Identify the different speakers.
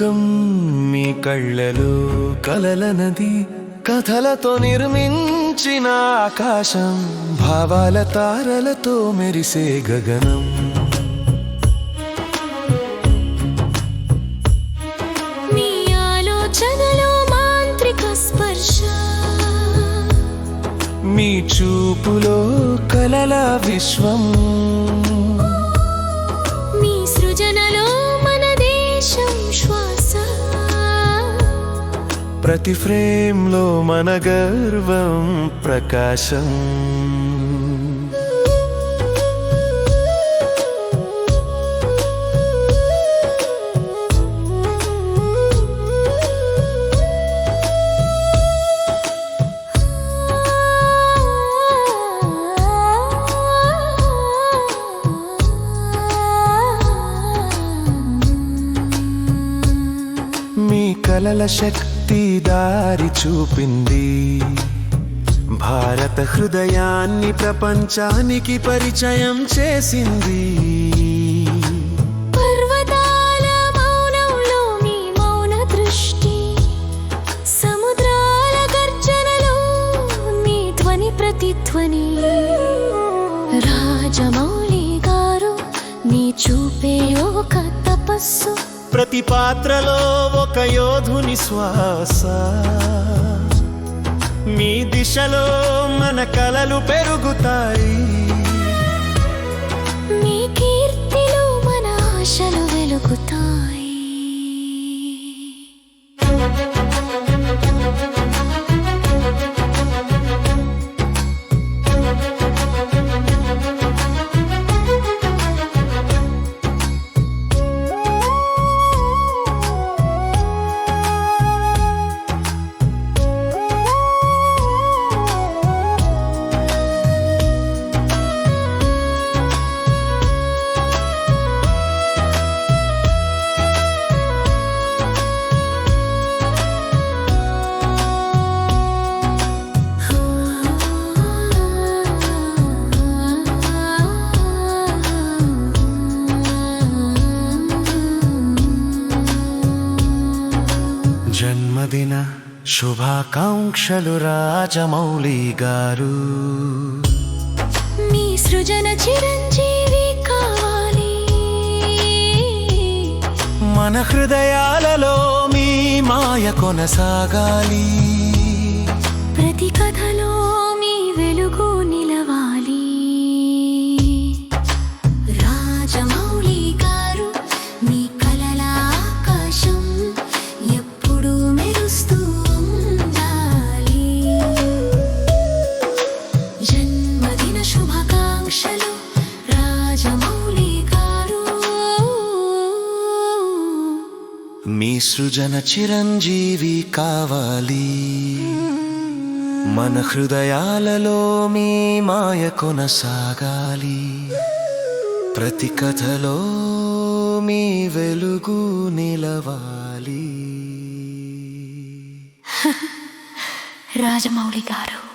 Speaker 1: లోకం మీ కళ్ళలో కలల నది కథలతో నిర్మించిన ఆకాశం భావాల తారలతో మెరిసే గగనం.
Speaker 2: మీ ఆలోచనలో మాంత్రిక స్పర్శ.
Speaker 1: మీ చూపులో కలల విశ్వం. ప్రతి ఫ్రేమ్లో మన గర్వం ప్రకాశం. కలల శక్తి దారి చూపింది. భారత హృదయాన్ని ప్రపంచానికి పరిచయం చేసింది.
Speaker 2: మీ ధ్వని ప్రతిధ్వని. రాజమౌళి గారు మీ చూపే ఒక తపస్సు.
Speaker 1: ప్రతి పాత్రలో ఒక యోధుని శ్వాస. మీ దిశలో మన కలలు పెరుగుతాయి.
Speaker 2: మీ కీర్తిలో మన ఆశలు వెలుగుతాయి.
Speaker 1: జన్మదిన శుభాకాంక్షలు రాజమౌళి గారు
Speaker 2: మీ సృజన చిరంజీవి కావాలి.
Speaker 1: మన హృదయాలలో మీ మాయ కొనసాగాలి.
Speaker 2: ప్రతి కథలో మీ వెలుగు
Speaker 1: మీ సృజన చిరంజీవి కావాలి. మన హృదయాలలో మీ మాయ కొనసాగాలి. ప్రతి కథలో మీ వెలుగు నిలవాలి.
Speaker 2: రాజమౌళి గారు.